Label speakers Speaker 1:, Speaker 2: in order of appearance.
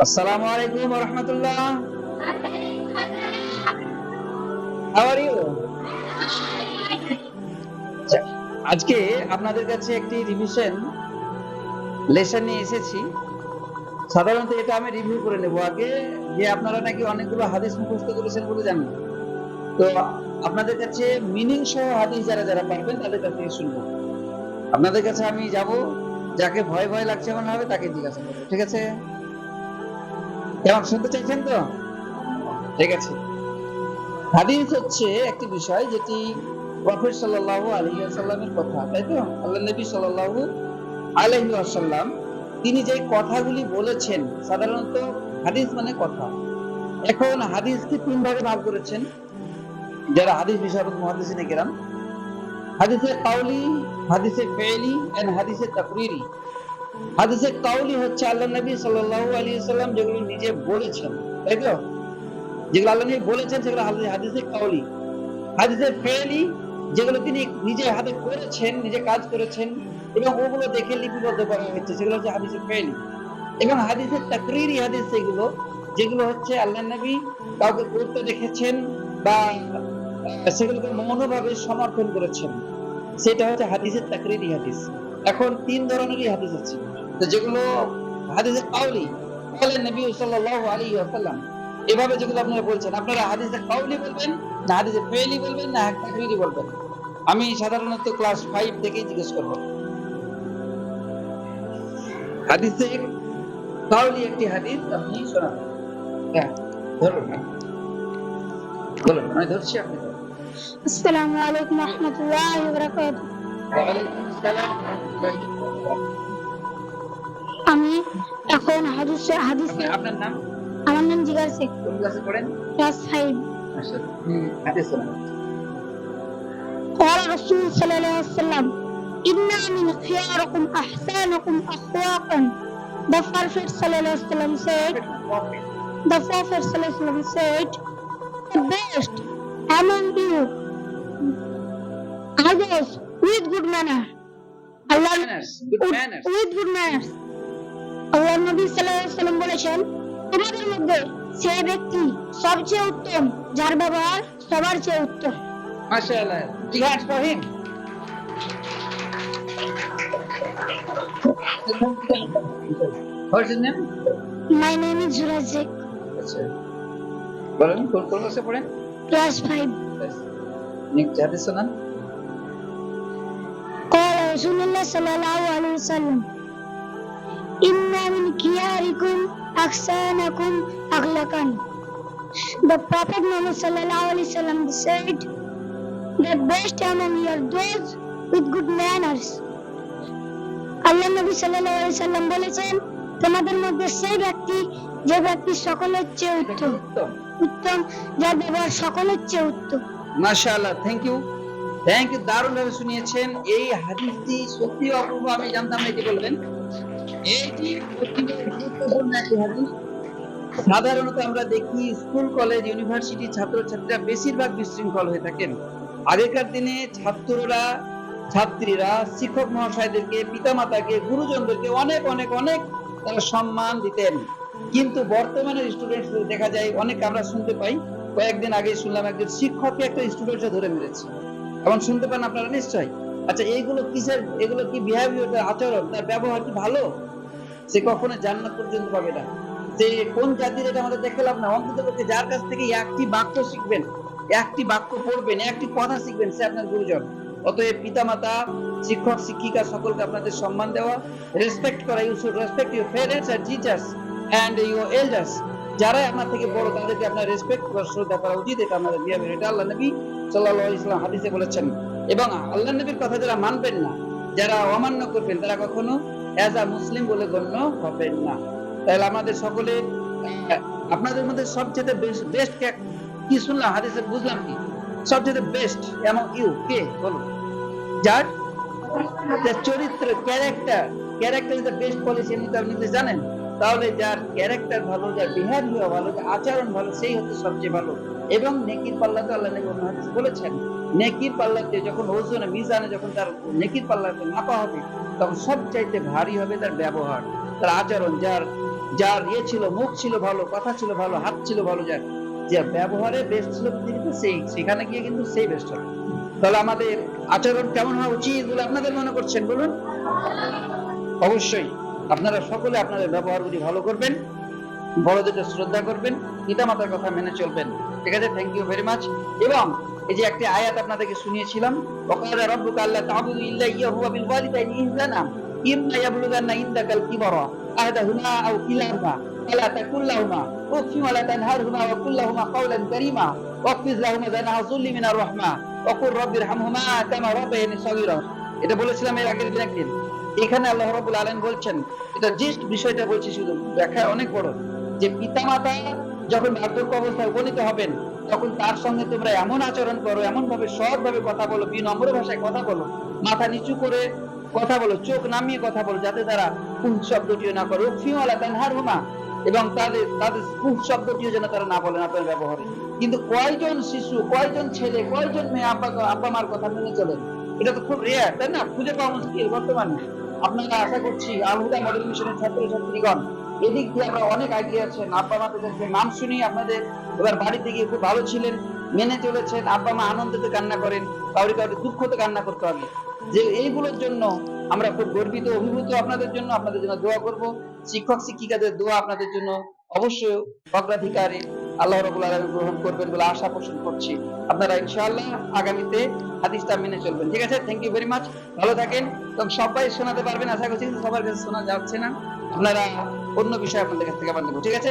Speaker 1: আসসালামু আলাইকুম ওয়া রাহমাতুল্লাহ। হাউ আর ইউ আজকে আপনাদের কাছে একটি রিভিশন লেসন নিয়ে এসেছি। সাধারণত এটা আমি রিভিউ করে নেব আগে, যে আপনারা নাকি অনেকগুলো হাদিস মুখস্থ করেছেন বলে জানেন তো আপনাদের কাছে মিনিং সহ হাদিস যারা যারা পারবেন তাদের কাছ থেকে শুনব। আপনাদের কাছে আমি যাব, যাকে ভয় ভয় লাগছে মনে হবে তাকে জিজ্ঞাসা করব, ঠিক আছে? কেমন শুনতে চাইছেন তো? ঠিক আছে। হাদিস হচ্ছে একটি বিষয় যেটি প্রফেট কথা, তাই তো? নবী তিনি যে কথাগুলি বলেছেন, সাধারণত হাদিস মানে কথা। এখন হাদিসকে তিন ভাগে ভাগ করেছেন, যারা হাদিস বিশারদ মুহাদ্দিসিনে কেরাম হাদিসে কাউলি হাদিসে ফেলি এন্ড হাদিসে তাকরিরি। হাদিসে কাউলি হচ্ছে আল্লাহ নবী সাল্লাল্লাহু আলাইহি সাল্লাম যেগুলো নিজে বলেছেন, তাই তো? যেগুলো আল্লাহ নবী বলেছেন, সেগুলো হাদিসে কাউলি। হাদিসে ফেলি, যেগুলো তিনি নিজে হাতে করেছেন, নিজে কাজ করেছেন, এবং ওগুলো দেখে লিপিবদ্ধ করা হয়েছে, সেগুলো হচ্ছে হাদিসে ফেলি। এবং হাদিসে তাকরিরি হাদিস সেগুলো, যেগুলো হচ্ছে আল্লাহ নবী কাউকে করতে দেখেছেন বা সেগুলোকে মৌনভাবে সমর্থন করেছেন। সেটা হচ্ছে হাদিসের তাকরিরি হাদিস। এখন তিন ধরনেরই হাদিস আছে। তো যেগুলো হাদিসে কাউলি বলেন নবী সাল্লাল্লাহু আলাইহি ওয়াসাল্লাম। এভাবে যেগুলো আপনারা বলছেন আপনারা হাদিসে কাউলি বলবেন না হাদিসে ফেলি বলবেন না তাকরিরি বলবেন। আমি সাধারণত ক্লাস ফাইভ থেকেই জিজ্ঞেস করব। হাদিসে কাউলি একটি হাদিস আপনি হ্যাঁ ধরুন বলুন আমি ধরছি আপনি।
Speaker 2: আসসালামু আলাইকুম রহমতুল্লাহ বারাকাতুহু।
Speaker 1: ওয়ালাইকুম আসসালাম।
Speaker 2: আমি এখন হাদিসে হাদিসে
Speaker 1: আপনার নাম
Speaker 2: আমার নাম জিগার শেখ
Speaker 1: কোন ক্লাসে পড়েন
Speaker 2: ক্লাস ফাইভ
Speaker 1: আচ্ছা হুম হাদিস শোনান
Speaker 2: قال رسول صلى الله عليه وسلم إنا من خياركم أحسنكم أخلاقا The Prophet صلى الله عليه وسلم said The Prophet صلى الله عليه وسلم said The best among you are those with good manner
Speaker 1: Manners.
Speaker 2: with good manners. আল্লাহ নবী ওয়াসাল্লাম বলেছেন তোমাদের মধ্যে সেই ব্যক্তি সবচেয়ে উত্তম যার ব্যবহার সবার চেয়ে উত্তম।
Speaker 1: মাশাআল্লাহ জিহাদ for him What's his name?
Speaker 2: Name is Juraj Sheikh
Speaker 1: আচ্ছা। বলেন কোন কোন ক্লাসে পড়েন?
Speaker 2: ক্লাস ফাইভ
Speaker 1: নেক্সট হাদিস শোনান
Speaker 2: রাসূলুল্লাহ সাল্লাল্লাহু সাল্লাম ইন্না মিন কিয়ারিকুম আকসানাকুম আখলাকান The Prophet Muhammad sallallahu alaihi wasallam said, "The best among you are those with good manners." আল্লাহ নবী সাল্লাল্লাহু আলাইহি সাল্লাম বলেছেন, তোমাদের মধ্যে সেই ব্যক্তি যে ব্যক্তি সকলের চেয়ে উত্তম
Speaker 1: উত্তম
Speaker 2: যার ব্যবহার সকলের চেয়ে উত্তম।
Speaker 1: মাশাআল্লাহ থ্যাংক ইউ থ্যাংক ইউ দারুণ ভাবে শুনিয়েছেন। এই হাদিসটি সত্যি অপূর্ব আমি জানতাম এটি বলবেন? এইটি গুরুত্বপূর্ণ একটি হাদিস। সাধারণত আমরা দেখি স্কুল, কলেজ, ইউনিভার্সিটি ছাত্রছাত্রীরা বেশিরভাগ বিশৃঙ্খল হয়ে থাকেন। আগেকার দিনে ছাত্ররা, ছাত্রীরা, শিক্ষক মহাশয়দেরকে, পিতামাতাকে, গুরুজনদেরকে অনেক অনেক অনেক তারা সম্মান দিতেন। কিন্তু বর্তমানের স্টুডেন্ট দেখা যায় অনেক আমরা শুনতে পাই। কয়েকদিন আগে শুনলাম একজন শিক্ষককে একটা স্টুডেন্টকে ধরে মেরেছে। এমন শুনতে পান আপনারা নিশ্চয়ই। আচ্ছা এইগুলো কিসের, এগুলো কি বিহেভিয়ার আচরণ, তার ব্যবহার কি ভালো? সে কখনো জান্নাত পর্যন্ত পাবে না। যে কোন জাতির এটা আমাদের দেখে লাভ না। অন্তত পক্ষে যার কাছ থেকে একটি বাক্য শিখবেন, একটি বাক্য পড়বেন, একটি কথা শিখবেন, সে আপনার গুরুজন। অতএব পিতামাতা, শিক্ষক, শিক্ষিকা সকলকে আপনাদের সম্মান দেওয়া রেসপেক্ট করা you should respect your parents R teachers and your elders যারাই আপনার থেকে বড়, তাদেরকে আপনার রেসপেক্ট বা শ্রদ্ধা করা উচিত, এটা আমাদের বিহেভিয়ার এটা আল্লাহ নবী ইসলাম হাদিসে বলেছেন, এবং আল্লাহ নবীর কথা যারা মানবেন না, যারা অমান্য করবেন, তারা কখনো অ্যাজ আ মুসলিম বলে গণ্য হবেন না। তাহলে আমাদের সকলে, আপনাদের মধ্যে সবচেয়ে বেস্ট কি শুনলাম? হাদিসে বুঝলাম কি? সবচেয়ে বেস্ট এমন ইউ, কে? বলো। যার চরিত্র character character is the best policy আপনি জানেন। তাহলে যার ক্যারেক্টার ভালো, যার বিহেভিয়ার ভালো, যার আচরণ ভালো, সেই হচ্ছে সবচেয়ে ভালো। এবং নেকির পাল্লাতে আল্লাহ নবী বলেছেন, নেকির পাল্লাতে যখন ওজনে, মিজানে যখন তার নেকির পাল্লাতে মাপা হবে, তখন সবচাইতে ভারী হবে তার ব্যবহার, তার আচরণ, যার যার ইয়ে ছিল, মুখ ছিল ভালো, কথা ছিল ভালো, হাত ছিল ভালো, যার যে ব্যবহারে বেস্ট ছিল পৃথিবীতে সেই, সেখানে গিয়ে কিন্তু সেই বেস্ট হবে। তাহলে আমাদের আচরণ কেমন হওয়া উচিত বলে আপনাদের মনে করছেন বলুন? অবশ্যই। আপনারা সকলে আপনাদের ব্যবহারগুলি ভালো করবেন, বড়দেরকে শ্রদ্ধা করবেন পিতা মাতার কথা মেনে চলবেন। ঠিক আছে? থ্যাংক ইউ ভেরি মাচ এবং এই যে একটি আয়াত আপনাদেরকে শুনিয়েছিলাম ওকালা রাব্বুকা আল্লা তা'বুদু ইল্লা বিল ইহসানা ইম্মা কিবারা আহাদাহুমা আও কিলাহুমা তানহারহুমা ওয়া কাওলান কারীমা ওয়াকফিজ লাহুমা যুল্লি মিনার রাহমা, ওয়া কামা রাব্বায়ানি সগীরা। এটা বলেছিলাম এর আগের দিন একদিন। এখানে আল্লাহ রাব্বুল আলামিন বলছেন, এটা জাস্ট বিষয়টা বলছি শুধু ব্যাখ্যা অনেক বড়, যে পিতামাতা যখন বার্ধক্য অবস্থায় উপনীত হবেন, তখন তার সঙ্গে তোমরা এমন আচরণ করো এমন ভাবে সৎ ভাবে কথা বলো, বিনম্র ভাষায় কথা বলো, মাথা নিচু করে কথা বলো, চোখ নামিয়ে কথা বলো, যাতে তারা কুহ শব্দটিও না করে। ফিওয়ালা তানহার হুমা এবং তাদের তাদের কুহ শব্দটিও যেন তারা না বলেন আপনার ব্যবহারে। কিন্তু কয়জন শিশু, কয়জন ছেলে, কয়জন মেয়ে আব্বা আব্বা মার কথা মেনে চলেন এটা তো খুব রেয়ার তাই না? খুঁজে পাওয়া মুশকিল বর্তমানে। আপনারা আশা করছি আলহুদা মডেল মিশনের ছাত্র ছাত্রীগণ, এদিক দিয়ে আমরা অনেক এগিয়ে আছেন আব্বা মা তাদেরকে নাম শুনি আপনাদের এবার বাড়িতে গিয়ে খুব ভালো ছিলেন, মেনে চলেছেন। আব্বা মা আনন্দতে কান্না করেন, কাউরি কাউরি দুঃখতে কান্না করতে হবে। যে এইগুলোর জন্য আমরা খুব গর্বিত, অভিভূত আপনাদের জন্য। আপনাদের জন্য দোয়া করব। শিক্ষক, শিক্ষিকাদের দোয়া আপনাদের জন্য অবশ্যই অগ্রাধিকারে আল্লাহ রবুল আলমী গ্রহণ করবেন বলে আশা পোষণ করছি। আপনারা ইনশাআল্লাহ আগামীতে হাদিসটা মেনে চলবেন। ঠিক আছে? থ্যাংক ইউ ভেরি মাচ ভালো থাকেন। এবং সবাই শোনাতে পারবেন, আশা করছি কিন্তু সবার কাছে শোনা যাচ্ছে না। আপনারা অন্য বিষয়ে আপনাদের কাছ থেকে আবার নেব, ঠিক আছে?